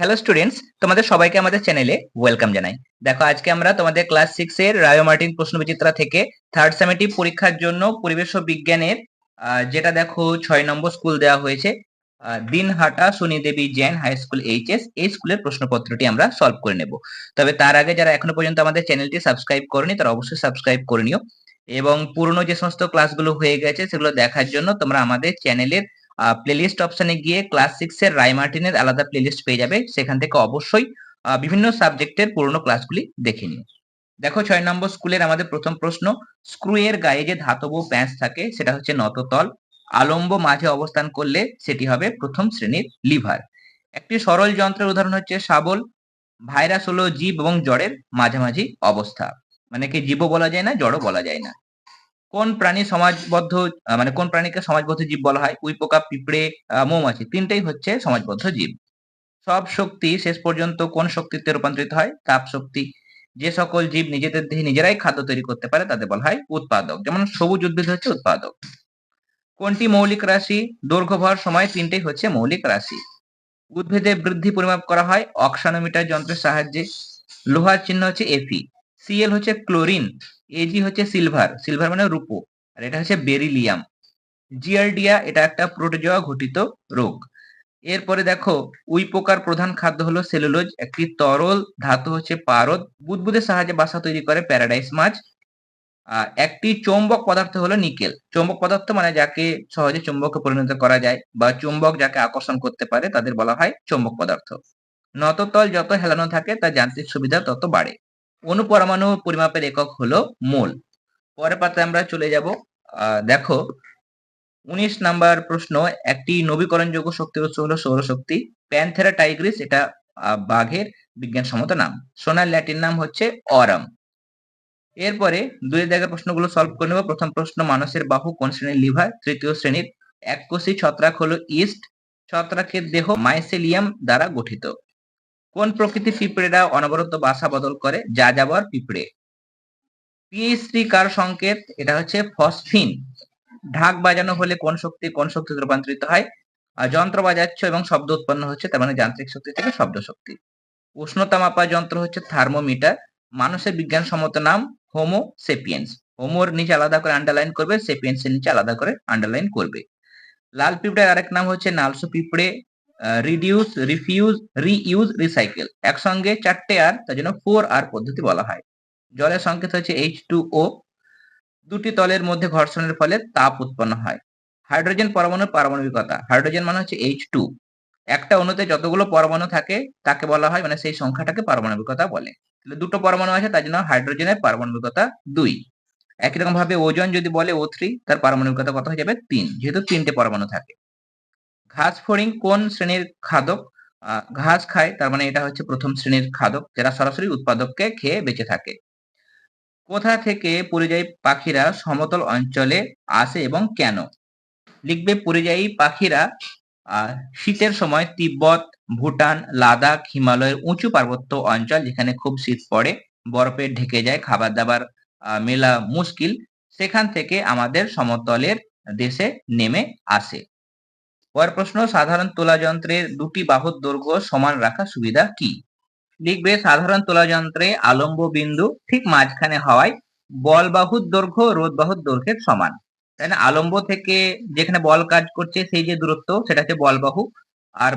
Hello students তোমাদের সবাইকে আমাদের চ্যানেলে ওয়েলকাম জানাই। দেখো, আজকে আমরা তোমাদের ক্লাস সিক্স এর রায়ো মার্টিন প্রশ্ন বিচিত্রা থেকে থার্ড সেমেটিভ পরীক্ষার জন্য পরিবেশ বিজ্ঞানের যেটা দেখো ছয় নম্বর স্কুল দেওয়া হয়েছে Dinhata Sunidebi Jain high school HS এই স্কুলের প্রশ্নপত্রটি আমরা সলভ করে নেব। তবে তার আগে যারা এখনও পর্যন্ত আমাদের চ্যানেলটি সাবস্ক্রাইব করনি, তারা অবশ্যই সাবস্ক্রাইব করে নিও। এবং পুরনো যে সমস্ত ক্লাসগুলো হয়ে গেছে, সেগুলো দেখার জন্য তোমরা আমাদের চ্যানেলের প্লেলিস্ট অপশনে গিয়ে ক্লাস সিক্স এর রায় মার্টিনের আলাদা প্লেলিস্ট পেয়ে যাবে। সেখান থেকে অবশ্যই বিভিন্ন সাবজেক্টের পুরনো ক্লাসগুলি দেখে নিও। দেখো, ছয় নম্বর স্কুলের আমাদের প্রথম প্রশ্ন স্ক্রু এর গায়ে যে ধাতব প্যাঁচ থাকে, সেটা হচ্ছে নততল, আলম্ব মাঝে অবস্থান করলে সেটি হবে প্রথম শ্রেণির লিভার একটি সরল যন্ত্রের উদাহরণ হচ্ছে শাবল, ভাইরাস হলো জীব এবং জড়ের মাঝামাঝি অবস্থা। মানে কি, জীবও বলা যায় না জড়ও বলা যায় না। কোন প্রাণী সমাজবদ্ধ মানে কোন প্রাণীকে সমাজবদ্ধ জীব বলা হয়? উইপোকা পিঁপড়ে মৌমাছি, তিনটেই হচ্ছে সমাজবদ্ধ জীব। সব শক্তি শেষ পর্যন্ত কোন শক্তিতে রূপান্তরিত হয়? তাপ শক্তি। যে সকল জীব নিজেদের দেহে নিজেরাই খাদ্য তৈরি করতে পারে, তাদের বলা হয় উৎপাদক। যেমন সবুজ উদ্ভিদ হচ্ছে উৎপাদক। কোনটি মৌলিক রাশি? দৈর্ঘ্য ভর সময় তিনটেই হচ্ছে মৌলিক রাশি। উদ্ভিদের বৃদ্ধি পরিমাপ করা হয় অক্সানোমিটার যন্ত্রের সাহায্যে। লোহার চিহ্ন হচ্ছে এফি সিএল হচ্ছে ক্লোরিন এজি হচ্ছে সিলভার সিলভার মানে রূপো আর এটা হচ্ছে বেরিলিয়াম জিয়ারডিয়া এটা একটা প্রোটোজোয়া ঘটিত রোগ। এরপরে দেখো উই পোকার প্রধান খাদ্য হলো সেলুলোজ একটি তরল ধাতু হচ্ছে পারদ বুদবুদের সাহায্যে বাসা তৈরি করে প্যারাডাইস মাছ। আহ, একটি চৌম্বক পদার্থ হলো নিকেল। চৌম্বক পদার্থ মানে যাকে সহজে চুম্বকে পরিণত করা যায় বা চুম্বক যাকে আকর্ষণ করতে পারে তাদের বলা হয় চৌম্বক পদার্থ। নততল যত হেলানো থাকে তার যান্ত্রিক সুবিধা তত বাড়ে। অনুপরমাণু পরিমাপের একক হলো মোল। পরের পাতায় আমরা চলে যাব। দেখো, উনিশ নাম্বার প্রশ্ন, একটি নবীকরণযোগ্য শক্তির উৎস হলো সৌরশক্তি প্যান্থেরা টাইগ্রিস, এটা বাঘের বিজ্ঞানসম্মত নাম। সোনার ল্যাটিন নাম হচ্ছে অরাম। এরপরে দুই দাগের প্রশ্নগুলো সলভ করে নেব। প্রথম প্রশ্ন, মানুষের বাহু কোন শ্রেণির লিভার? তৃতীয় শ্রেণির এক এককোষী ছত্রাক হলো ইস্ট। ছত্রাকের দেহ মাইসেলিয়াম দ্বারা গঠিত। কোন প্রকৃতির পিঁপড়েরা অনবরত বাসা বদল করে? যাযাবর পিঁপড়ে। পিএইচডি কার সংকেত? এটা হচ্ছে ফসফিন। ঢাক বাজানো হলে কোন শক্তি, কোন শক্তিতে রূপান্তরিত হয়? আর যন্ত্র বাজাচ্ছ এবং শব্দ উৎপন্ন হচ্ছে, তার মানে যান্ত্রিক শক্তি থেকে শব্দ শক্তি। উষ্ণতা মাপার যন্ত্র হচ্ছে থার্মোমিটার। মানুষের বিজ্ঞানসম্মত নাম হোমো সেপিয়েন্স হোমোর নিচে আলাদা করে আন্ডারলাইন করবে সেপিয়েন্স এর নিচে আলাদা করে আন্ডারলাইন করবে। লাল পিঁপড়ের আরেক নাম হচ্ছে নালসু পিঁপড়ে। রিডিউস রিফিউজ রিইউজ রিসাইকেল একসঙ্গে চারটে আর, তার জন্য ফোর আর পদ্ধতি বলা হয়। জলের সংকেত হচ্ছে এইচ টু ও দুটি তলের মধ্যে ঘর্ষণের ফলে তাপ উৎপন্ন হয়। হাইড্রোজেন পরমাণুর পারমাণবিকতা। হাইড্রোজেন মানে হচ্ছে এইচ টু একটা অণুতে যতগুলো পরমাণু থাকে, তাকে বলা হয় মানে সেই সংখ্যাটাকে পারমাণবিকতা বলে। তাহলে দুটো পরমাণু আছে, তার জন্য হাইড্রোজেনের পারমাণবিকতা দুই। একই রকম ভাবে ওজন যদি বলে ও থ্রি তার পারমাণবিকতা কত হয়ে যাবে? তিন। যেহেতু তিনটে পরমাণু থাকে। ঘাস ফড়িং কোন শ্রেণির খাদক? ঘাস খায়, তার মানে এটা হচ্ছে প্রথম শ্রেণির খাদক, যারা সরাসরি উৎপাদককে খেয়ে বেঁচে থাকে। কোথা থেকে পরিযায়ী পাখিরা সমতল অঞ্চলে আসে এবং কেন? লিখবে, পরিযায়ী পাখিরা শীতের সময় তিব্বত, ভুটান, লাদাখ, হিমালয়ের উঁচু পার্বত্য অঞ্চল যেখানে খুব শীত পড়ে, বরফে ঢেকে যায় খাবার দাবার মেলা মুশকিল, সেখান থেকে আমাদের সমতলের দেশে নেমে আসে। পরের প্রশ্ন, সাধারণ তোলা যন্ত্রের দুটি বাহুর দৈর্ঘ্য সমান রাখা সুবিধা কি? লিখবে, সাধারণ তোলা যন্ত্রে আলম্ব বিন্দু ঠিক মাঝখানে হওয়ায় বল বাহুর দৈর্ঘ্য রোদ বাহুর দৈর্ঘ্যের সমান। তাই না আলম্ব থেকে যেখানে বল কাজ করছে, সেই যে দূরত্ব, সেটা হচ্ছে বল বাহু। আর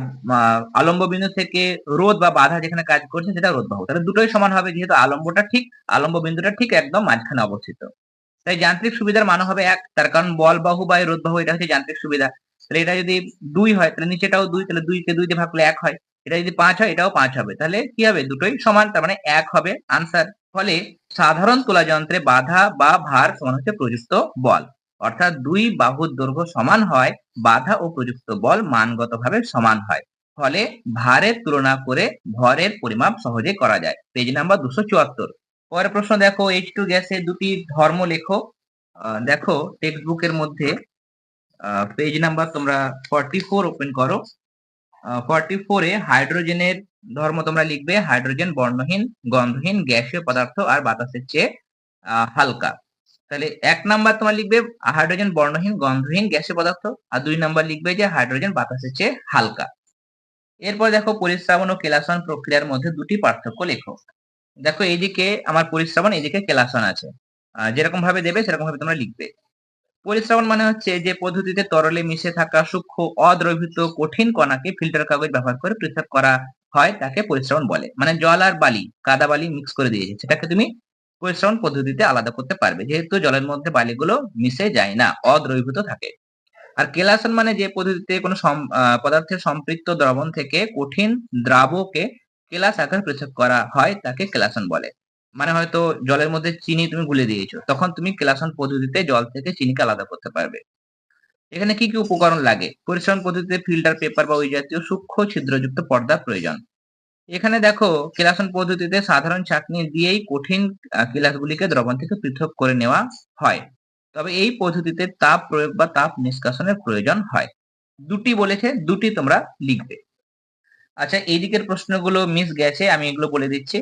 আলম্ব বিন্দু থেকে রোদ বা বাধা যেখানে কাজ করছে, সেটা রোদ বাহু। তাহলে দুটোই সমান হবে, যেহেতু আলম্বটা ঠিক আলম্ব বিন্দুটা ঠিক একদম মাঝখানে অবস্থিত। তাই যান্ত্রিক সুবিধার মান হবে এক, তার কারণ বল বাহু বা রোদ বাহু, এটা হচ্ছে যান্ত্রিক সুবিধা। তাহলে এটা যদি দুই হয়, তাহলে নিচেটাও দুই, তাহলে দুইকে দুই দিয়ে ভাগ করলে এক হয়। এটা যদি পাঁচ হয়, এটাও পাঁচ হবে। তাহলে কি হবে? দুটোই সমান, তার মানে এক হবে। আনসার ফলে সাধারণ তোলা যন্ত্রে বাধা বা ভার সমান হচ্ছে প্রযুক্ত বল। অর্থাৎ দুই বাহুর দৈর্ঘ্য সমান হয়, বাধা ও প্রযুক্ত বল মানগতভাবে সমান হয়। ফলে ভারের তুলনা করে ভরের পরিমাপ সহজে করা যায়। পেজ নাম্বার দুশো চুয়াত্তর। পরের প্রশ্ন দেখো এইচ টু গ্যাসে দুটি ধর্ম লেখো দেখো টেক্সট বুকের মধ্যে পেজ নাম্বার তোমরা ফর্টি ফোর ওপেন করো ফর্টি ফোরে হাইড্রোজেনের ধর্ম তোমরা লিখবে হাইড্রোজেন বর্ণহীন, গন্ধহীন, গ্যাসীয় পদার্থ আর বাতাসের চেয়ে হালকা। তাহলে এক নাম্বার তোমার লিখবে হাইড্রোজেন বর্ণহীন, গন্ধহীন, গ্যাসীয় পদার্থ। আর দুই নাম্বার লিখবে যে হাইড্রোজেন বাতাসের চেয়ে হালকা। এরপর দেখো পরিশ্রাবণ ও কেলাসন প্রক্রিয়ার মধ্যে দুটি পার্থক্য লেখো। দেখো এইদিকে, আমার পরিশ্রাবণ এইদিকে কেলাসন আছে। যেরকম ভাবে দেবে সেরকম ভাবে তোমরা লিখবে। পরিশ্রাবণ মানে হচ্ছে যে পদ্ধতিতে তরলে মিশে থাকা সূক্ষ্ম, অদ্রবীভূত, কঠিন কণাকে ফিল্টার কাগজ ব্যবহার করে পৃথক করা হয় তাকে পরিশ্রবণ বলে। মানে জল আর বালি, কাদা বালি মিক্স করে দিয়েছে। সেটাকে তুমি পরিশ্রবণ পদ্ধতিতে আলাদা করতে পারবে। যেহেতু জলের মধ্যে বালিগুলো মিশে যায় না, অদ্রবীভূত থাকে। আর কেলাসন মানে যে পদ্ধতিতে কোনো পদার্থের সম্পৃক্ত দ্রবণ থেকে কঠিন দ্রাবকে কেলাস আকার পৃথক করা হয়, তাকে কেলাসন বলে। মানে হয়তো জলের মধ্যে চিনি তুমি গুলে দিয়েছ, তখন তুমি কেলাসন পদ্ধতিতে জল থেকে চিনিকে আলাদা করতে পারবে। এখানে কি কি উপকরণ লাগে? পরিশ্রম পদ্ধতিতে ফিল্টার পেপার বা ওই জাতীয় সূক্ষ্ম ছিদ্রযুক্ত পর্দা প্রয়োজন। এখানে দেখো, কেলাসন পদ্ধতিতে সাধারণ চাকনি দিয়েই কঠিন কেলাসগুলিকে দ্রবণ থেকে পৃথক করে নেওয়া হয়। তবে এই পদ্ধতিতে তাপ প্রয়োগ বা তাপ নিষ্কাশনের প্রয়োজন হয়। দুটি বলেছে, দুটি তোমরা লিখবে। আচ্ছা এই দিকের প্রশ্নগুলো মিস গেছে, আমি এগুলো বলে দিচ্ছি।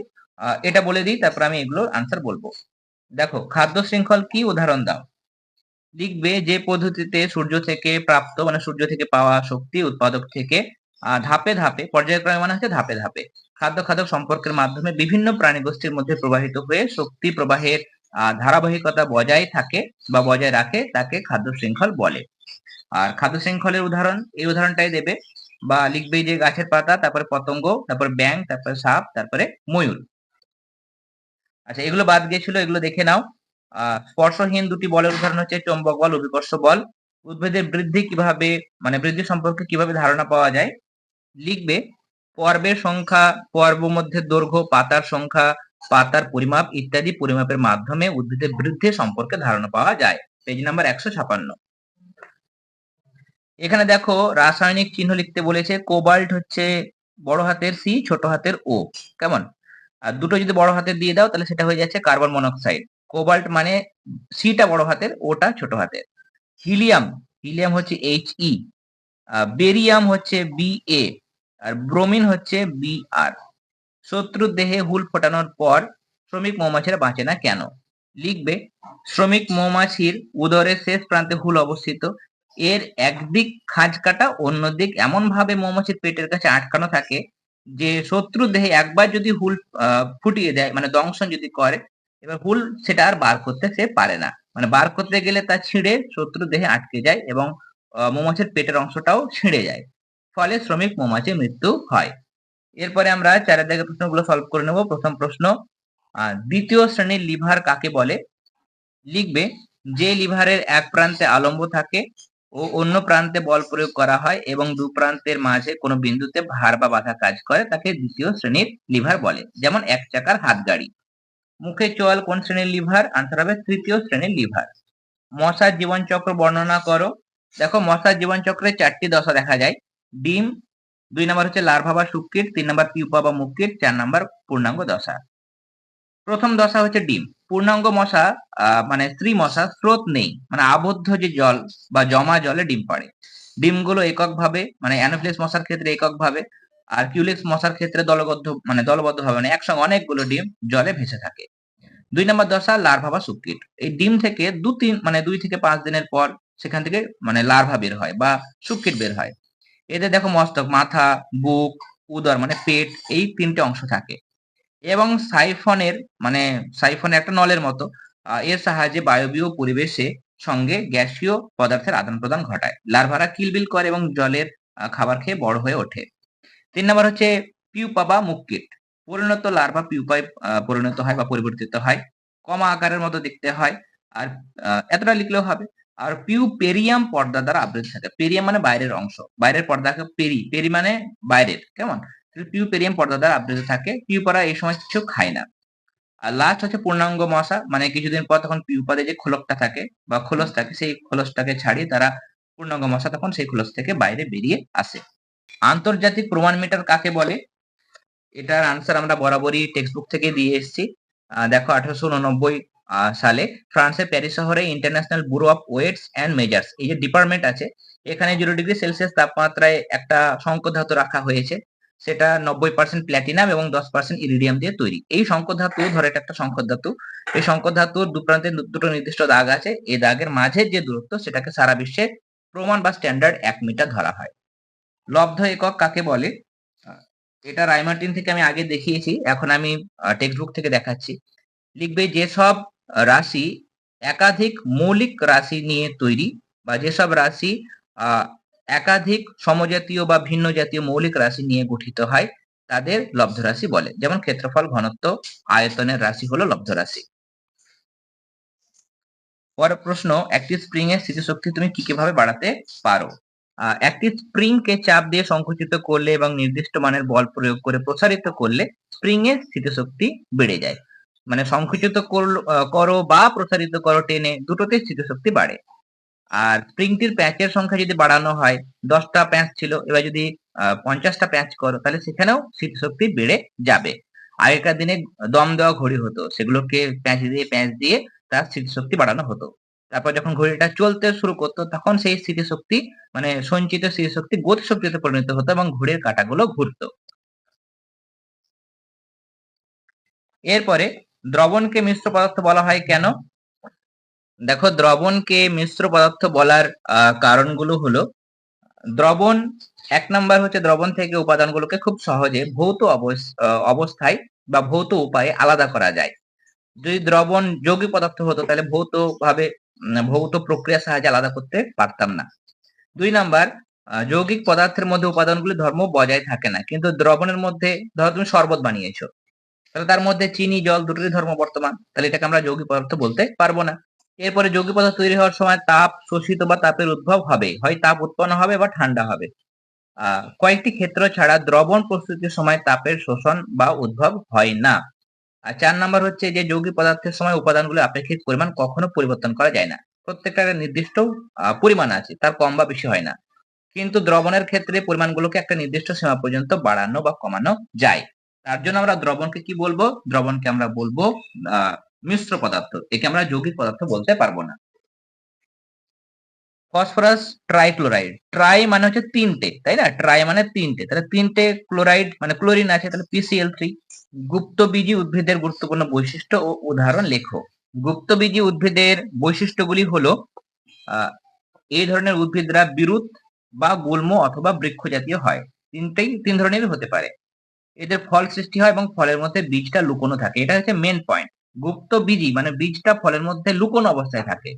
এটা বলে দিই, তারপর আমি এগুলোর আনসার বলব। দেখো, খাদ্য শৃঙ্খল কি উদাহরণ দাও? লিখবে যে পদ্ধতিতে সূর্য থেকে প্রাপ্ত মানে সূর্য থেকে পাওয়া শক্তি উৎপাদক থেকে ধাপে ধাপে পর্যায়ক্রমে মানে হচ্ছে ধাপে ধাপে, খাদ্য খাদক সম্পর্কের মাধ্যমে বিভিন্ন প্রাণী গোষ্ঠীর মধ্যে প্রবাহিত হয়ে শক্তি প্রবাহের ধারাবাহিকতা বজায় থাকে বা বজায় রাখে, তাকে খাদ্য শৃঙ্খল বলে। আর খাদ্য শৃঙ্খলের উদাহরণ, এই উদাহরণটাই দেবে। বা লিখবে যে গাছের পাতা, তারপরে পতঙ্গ, তারপর ব্যাং তারপরে সাপ, তারপরে ময়ূর। আচ্ছা এগুলো বাদ গিয়েছিল, এগুলো দেখে নাও। স্পর্শহীন দুটি বলের উদাহরণ হচ্ছে চৌম্বক বল, অভিকর্ষ বল। উদ্ভিদের বৃদ্ধি কীভাবে মানে বৃদ্ধি সম্পর্কে কীভাবে ধারণা পাওয়া যায়? লিখবে, পর্বের সংখ্যা পর্ব মধ্যে দৈর্ঘ্য, পাতার সংখ্যা, পাতার পরিমাপ ইত্যাদি পরিমাপের মাধ্যমে উদ্ভিদের বৃদ্ধি সম্পর্কে ধারণা পাওয়া যায়। পেজ নাম্বার একশো ছাপান্ন। এখানে দেখো, রাসায়নিক চিহ্ন লিখতে বলেছে, কোবাল্ট হচ্ছে বড় হাতের সি, ছোট হাতের ও। কেমন? আর দুটো যদি বড় হাতের দিয়ে দাও, তাহলে সেটা হয়ে যাচ্ছে কার্বন মনোক্সাইড। কোবাল্ট মানে সিটা বড় হাতের, ওটা ছোট হাতের। হিলিয়াম হিলিয়াম হচ্ছে এইচ ই বেরিয়াম হচ্ছে বি এ আর ব্রোমিন হচ্ছে বি আর শত্রুর দেহে হুল ফোটানোর পর শ্রমিক মৌমাছিরা বাঁচে না কেন? লিখবে, শ্রমিক মৌমাছির উদরের শেষ প্রান্তে হুল অবস্থিত। এর একদিক খাঁজ কাটা, অন্যদিক এমন ভাবে মৌমাছির পেটের কাছে আটকানো থাকে যে শত্রু দেহে একবার যদি হুল ফুটিয়ে দেয় মানে দংশন যদি করে, এবার হুল সেটা আর বার করতে সে পারে না। মানে বার করতে গেলে তা ছিঁড়ে শত্রু দেহে আটকে যায় এবং মৌমাছির পেটের অংশটাও ছিঁড়ে যায়। ফলে শ্রমিক মৌমাছির মৃত্যু হয়। এরপরে আমরা চারের প্রশ্নগুলো সলভ করে নেব। প্রথম প্রশ্ন দ্বিতীয় শ্রেণির লিভার কাকে বলে? লিখবে, যে লিভারের এক প্রান্তে আলম্ব থাকে ও অন্য প্রান্তে বল প্রয়োগ করা হয় এবং দু প্রান্তের মাঝে কোনো বিন্দুতে ভার বা বাধা কাজ করে, তাকে দ্বিতীয় শ্রেণির লিভার বলে, যেমন এক চাকার হাত গাড়ি। মুখে চোয়াল কোন শ্রেণির লিভার? আনসার হবে তৃতীয় শ্রেণির লিভার। মশার জীবনচক্র বর্ণনা করো। দেখো মশার জীবনচক্রে চারটি দশা দেখা যায়। ডিম, দুই নম্বর হচ্ছে লার্ভা বা শুক্কিট তিন নম্বর পিউপা বা মুক্কিট চার নম্বর পূর্ণাঙ্গ দশা। প্রথম দশা হচ্ছে ডিম। পূর্ণাঙ্গ মশা মানে স্ত্রী মশা স্রোত নেই। মানে আবদ্ধ যে জল বা জমা জলে ডিম পাড়ে। ডিমগুলো এককভাবে মানে অ্যানোফিলিস মশার ক্ষেত্রে এককভাবে আর কিউলিক্স মশার ক্ষেত্রে দলবদ্ধ মানে দলবদ্ধ ভাবে মানে একসঙ্গে অনেকগুলো ডিম জলে ভেসে থাকে। দুই নম্বর দশা লার্ভা বা সুকিট এই ডিম থেকে দু তিন মানে দুই থেকে পাঁচ দিনের পর সেখান থেকে মানে লার্ভা বের হয় বা সুকিট বের হয়। এতে দেখো মস্তক, মাথা, বুক, উদর মানে পেট, এই তিনটে অংশ থাকে। এবং সাইফনের মানে সাইফনের একটা নলের মতো এর সাহায্যে বায়বীয় পরিবেশে সঙ্গে গ্যাসীয় পদার্থের আদান প্রদান ঘটায়। লার্ভারা কিলবিল করে এবং জলের খাবার খেয়ে বড় হয়ে ওঠে। তিন নম্বর হচ্ছে পিউপা বা মুক্কিট। পরিণত লার্ভা পিউপায় পরিণত হয় বা পরিবর্তিত হয়। কমা আকারের মতো দেখতে হয়। আর এতটা লিখলেও হবে। আর পিউ পেরিয়াম পর্দা দ্বারা আবৃত থাকে। পেরিয়াম মানে বাইরের অংশ। বাইরের পর্দাকে পেরি পেরি মানে বাইরের। কেমন? পিউ পেরিয়াম পর্দা দ্বারা আবৃত থাকে। পিউপারা এই সময় কিছু খায় না। আর লাস্ট হচ্ছে পূর্ণাঙ্গ মশা মানে কিছুদিন পর তখন পিউপারে যে খোলকটা থাকে বা খোলস থাকে, সেই খোলসটাকে ছাড়িয়ে তারা পূর্ণাঙ্গ মশা তখন সেই খোলস থেকে বাইরে বেরিয়ে আসে। আন্তর্জাতিক প্রমাণ মিটার কাকে বলে? এটার আনসার আমরা বরাবরই টেক্সট বুক থেকে দিয়ে এসেছি। দেখো আঠারোশো উননব্বই সালে ফ্রান্সের প্যারিস শহরে international bureau of weights and measures এই যে ডিপার্টমেন্ট আছে, এখানে জিরো ডিগ্রি সেলসিয়াস তাপমাত্রায় একটা শঙ্কর ধাতু রাখা হয়েছে। সেটা নব্বই পার্সেন্ট প্ল্যাটিনাম এবং দশ পার্সেন্ট ইরিডিয়াম দিয়ে তৈরি। এই শঙ্কর ধাতু, ধরে এটা একটা শঙ্কর ধাতু, এই শঙ্কর ধাতুর দু প্রান্তে দুটো নির্দিষ্ট দাগ আছে। এই দাগের মাঝের যে দূরত্ব, সেটাকে সারা বিশ্বে প্রমাণ বা স্ট্যান্ডার্ড এক মিটার ধরা হয়। লব্ধ একক কাকে বলে? এটা রাইমার্টিন থেকে আমি আগে দেখিয়েছি, এখন আমি টেক্সট বুক থেকে দেখাচ্ছি। লিখবে যেসব রাশি একাধিক মৌলিক রাশি নিয়ে তৈরি বা যেসব রাশি একাধিক সমজাতীয় বা ভিন্ন জাতীয় মৌলিক রাশি নিয়ে গঠিত হয়, তাদের লব্ধ রাশি বলে। যেমন ক্ষেত্রফল, ঘনত্ব, আয়তনের রাশি হলো লব্ধ রাশি। পরের প্রশ্ন, একটি স্প্রিং এর স্থিতিশক্তি তুমি কি কীভাবে বাড়াতে পারো? একটি স্প্রিং কে চাপ দিয়ে সংকুচিত করলে এবং নির্দিষ্ট মানের বল প্রয়োগ করে প্রসারিত করলে স্প্রিং এর স্থিতিশক্তি বেড়ে যায়। মানে সংকুচিত করো বা প্রসারিত করো টেনে দুটোতে স্থিতিশক্তি বাড়ে। আর স্প্রিংটির প্যাচের সংখ্যা যদি বাড়ানো হয়, দশটা প্যাঁচ ছিল, এবার যদি পঞ্চাশটা প্যাঁচ করো, তাহলে সেখানেও স্মৃতিশক্তি বেড়ে যাবে। আগেকার দিনে দম দেওয়া ঘড়ি হতো, সেগুলোকে প্যাঁচ দিয়ে প্যাঁচ দিয়ে তার স্মৃতিশক্তি বাড়ানো হতো। তারপর যখন ঘড়িটা চলতে শুরু করতো, তখন সেই স্মৃতিশক্তি মানে সঞ্চিত স্মৃতিশক্তি গতিশক্তিতে পরিণত হতো এবং ঘড়ির কাঁটাগুলো ঘুরতো। এরপরে দ্রবণকে মিশ্র পদার্থ বলা হয় কেন? দেখো, দ্রবণকে মিশ্র পদার্থ বলার কারণগুলো হলো, দ্রবণ এক নাম্বার হচ্ছে দ্রবণ থেকে উপাদানগুলোকে খুব সহজে ভৌত অবস্থায় বা ভৌত উপায়ে আলাদা করা যায়। যদি দ্রবণ যৌগিক পদার্থ হতো, তাহলে ভৌত ভাবে ভৌত প্রক্রিয়ার সাহায্যে আলাদা করতে পারতাম না। দুই নাম্বার যৌগিক পদার্থের মধ্যে উপাদানগুলি ধর্ম বজায় থাকে না, কিন্তু দ্রবণের মধ্যে, ধরো তুমি শরবত বানিয়েছো, তাহলে তার মধ্যে চিনি, জল দুটোরই ধর্ম বর্তমান, তাহলে এটাকে আমরা যৌগিক পদার্থ বলতে পারব না। এরপরে যৌগিক পদার্থ তৈরি হওয়ার সময় তাপ শোষিত বা তাপের উদ্ভব হবে। হয় তাপ উৎপন্ন হবে বা ঠান্ডা হবে। কয়েকটি ক্ষেত্র ছাড়া দ্রবণ প্রস্তুতির সময় তাপের শোষণ বা উদ্ভব হয় না। আর চার নাম্বার হচ্ছে যে যৌগিক পদার্থের সময় উপাদানগুলো আপেক্ষিক পরিমাণ কখনো পরিবর্তন করা যায় না। প্রত্যেকটা একটা নির্দিষ্ট পরিমাণ আছে, তার কম বা বেশি হয় না। কিন্তু দ্রবণের ক্ষেত্রে পরিমাণগুলোকে একটা নির্দিষ্ট সীমা পর্যন্ত বাড়ানো বা কমানো যায়। তার জন্য আমরা দ্রবণকে কি বলব? দ্রবণকে আমরা বলব মিশ্র পদার্থ। একে আমরা যৌগিক পদার্থ বলতে পারব না। Phosphorus trichloride. ট্রাই মানে হচ্ছে তিনটে, তাই না? ট্রাই মানে তিনটে। তাহলে তিনটে ক্লোরাইড মানে ক্লোরিন আছে, তাহলে পিসিএল থ্রি গুপ্তবীজী উদ্ভিদের গুরুত্বপূর্ণ বৈশিষ্ট্য ও উদাহরণ লেখো। গুপ্তবীজী উদ্ভিদের বৈশিষ্ট্যগুলি হলো এই ধরনের উদ্ভিদরা বিরুৎ বা গুল্ম অথবা বৃক্ষ জাতীয় হয়। তিনটেই, তিন ধরনেরই হতে পারে। এদের ফল সৃষ্টি হয় এবং ফলের মধ্যে বীজটা লুকোনো থাকে। এটা হচ্ছে মেন পয়েন্ট গুপ্ত বীজি মানে বীজটা ফলের মধ্যে লুকোনো অবস্থায় থাকে।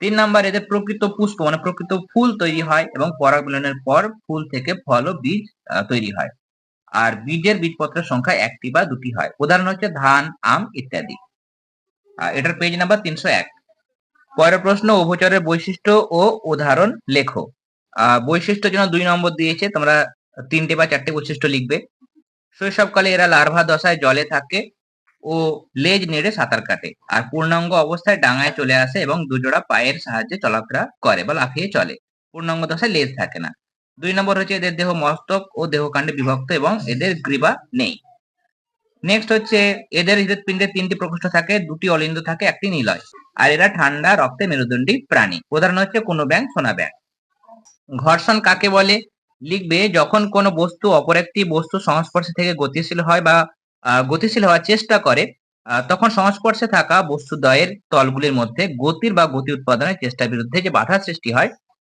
তিন নাম্বার এদের প্রকৃত পুষ্প মানে প্রকৃত ফুল তৈরি হয় এবং পরাগমিলনের পর ফুল থেকে ফল ও বীজ তৈরি হয়। আর বীজের বীজপত্রের সংখ্যা একটি বা দুটি হয়। উদাহরণ হচ্ছে ধান আম ইত্যাদি। এটার পেজ নাম্বার তিনশো এক। পরের প্রশ্ন উভচরের বৈশিষ্ট্য ও উদাহরণ লেখো। আহ, বৈশিষ্ট্যের জন্য দুই নম্বর দিয়েছে তোমরা তিনটে বা চারটে বৈশিষ্ট্য লিখবে। শৈশবকালে এরা লার্ভা দশায় জলে থাকে। ও লেজ নেড়ে সাঁতার কাটে আর পূর্ণাঙ্গ অবস্থায় ডাঙায় চলে আসে এবং দুজোড়া পায়ের সাহায্যে চলাফেরা করে বা লাফিয়ে চলে। পূর্ণাঙ্গ দশায় লেজ থাকে না। দুই নম্বর হচ্ছে এদের দেহ মস্তক ও দেহকাণ্ডে বিভক্ত এবং এদের গ্রীবা নেই। নেক্সট হচ্ছে এদের হৃদপিণ্ডে তিনটি প্রকোষ্ঠ থাকে, দুটি অলিন্দ থাকে, একটি নিলয়। আর এরা ঠান্ডা রক্তে মেরুদণ্ডী প্রাণী। উদাহরণ হচ্ছে কোনো ব্যাং সোনা ব্যাং ঘর্ষণ কাকে বলে? লিখবে, যখন কোনো বস্তু অপর একটি বস্তু সংস্পর্শে থেকে গতিশীল হয় বা গতিশীল হওয়ার চেষ্টা করে তখন সংস্পর্শে থাকা বস্তুদ্বয়ের তলগুলির মধ্যে গতির বা গতি উৎপাদনের চেষ্টার বিরুদ্ধে যে বাধা সৃষ্টি হয়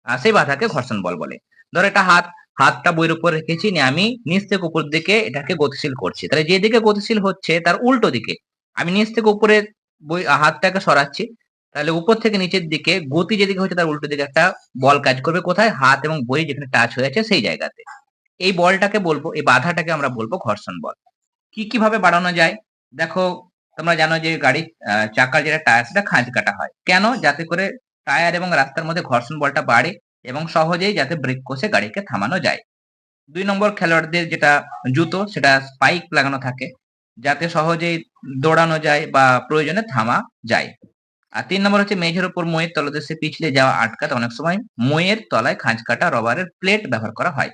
সেই বাধাকে ঘর্ষণ বল বলে। ধর এটা হাত, হাতটা বইয়ের উপর রেখেছি, নিয়ে আমি নিচ থেকে উপর দিকে এটাকে গতিশীল করছি। তাহলে যেদিকে গতিশীল হচ্ছে তার উল্টো দিকে, আমি নিচ থেকে উপরে বই হাতটাকে সরাচ্ছি, তাহলে উপর থেকে নিচের দিকে গতি যেদিকে হচ্ছে তার উল্টো দিকে একটা বল কাজ করবে কোথায়? হাত এবং বই যেখানে টাচ হয়ে আছে সেই জায়গাতে। এই বলটাকে বলব, এই বাধাটাকে আমরা বলব ঘর্ষণ বল। কি কীভাবে বাড়ানো যায়? দেখো, তোমরা জানো যে গাড়ির চাকার যেটা টায়ার সেটা খাঁজ কাটা হয়। কেন? যাতে করে টায়ার এবং রাস্তার মধ্যে ঘর্ষণ বলটা বাড়ে এবং সহজেই যাতে ব্রেক কষে গাড়িকে থামানো যায়। দুই নম্বর খেলোয়াড়দের যেটা জুতো, সেটা স্পাইক লাগানো থাকে, যাতে সহজেই দৌড়ানো যায় বা প্রয়োজনে থামা যায়। আর তিন নম্বর হচ্ছে মেঝের উপর ময়ের তলদেশে পিছলে যাওয়া আটকাতে অনেক সময় ময়ের তলায় খাঁজ কাটা রবারের প্লেট ব্যবহার করা হয়।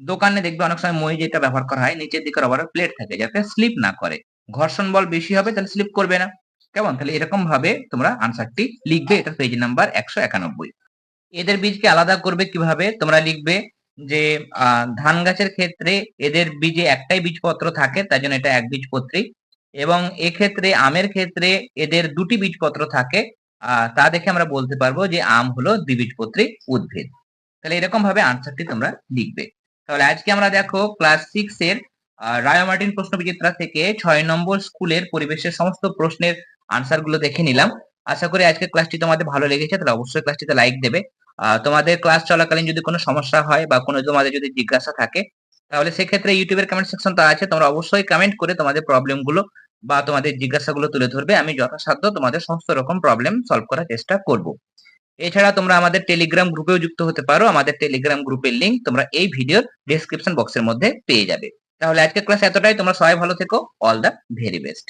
দোকানে দেখবে অনেক সময় মই যেটা ব্যবহার করা হয়, নিচের দিকে রবারের প্লেট থাকে যাতে স্লিপ না করে। ঘর্ষণ বল বেশি হবে তাহলে স্লিপ করবে না। কেমন? তাহলে এরকম ভাবে তোমরা আনসারটি লিখবে, এটা পেজ নাম্বার একশো একানব্বই। এদের বীজকে আলাদা করবে কীভাবে? তোমরা লিখবে যে ধান গাছের ক্ষেত্রে এদের বীজে একটাই বীজপত্র থাকে তাই জন্য এটা এক বীজপত্রী। এবং এক্ষেত্রে আমের ক্ষেত্রে এদের দুটি বীজপত্র থাকে তা দেখে আমরা বলতে পারব যে আম হলো দ্বিবীজপত্রী উদ্ভিদ। তাহলে এরকম ভাবে আনসারটি তোমরা লিখবে। তাহলে আজকে আমরা দেখো ক্লাস সিক্স এর রায় মার্টিন প্রশ্ন বিচিত্রা থেকে ছয় নম্বর স্কুলের পরিবেশের সমস্ত প্রশ্নের আনসারগুলো দেখে নিলাম। আশা করি আজকে ক্লাসটি তোমাদের ভালো লেগেছে, তাহলে অবশ্যই ক্লাসটিতে লাইক দেবে। তোমাদের ক্লাস চলাকালীন যদি কোনো সমস্যা হয় বা কোনো তোমাদের যদি জিজ্ঞাসা থাকে, তাহলে সেক্ষেত্রে ইউটিউবের কমেন্ট সেকশন তো আছে, তোমরা অবশ্যই কমেন্ট করে তোমাদের প্রবলেমগুলো বা তোমাদের জিজ্ঞাসাগুলো তুলে ধরবে। আমি যথাসাধ্য তোমাদের সমস্ত রকম প্রবলেম সলভ করার চেষ্টা করব। এছাড়া তোমরা আমাদের টেলিগ্রাম গ্রুপেও যুক্ত হতে পারো। আমাদের টেলিগ্রাম গ্রুপের লিঙ্ক তোমরা এই ভিডিওর ডেসক্রিপশন বক্সের মধ্যে পেয়ে যাবে। তাহলে আজকের ক্লাস এতটাই। তোমরা সবাই ভালো থেকো। All the very best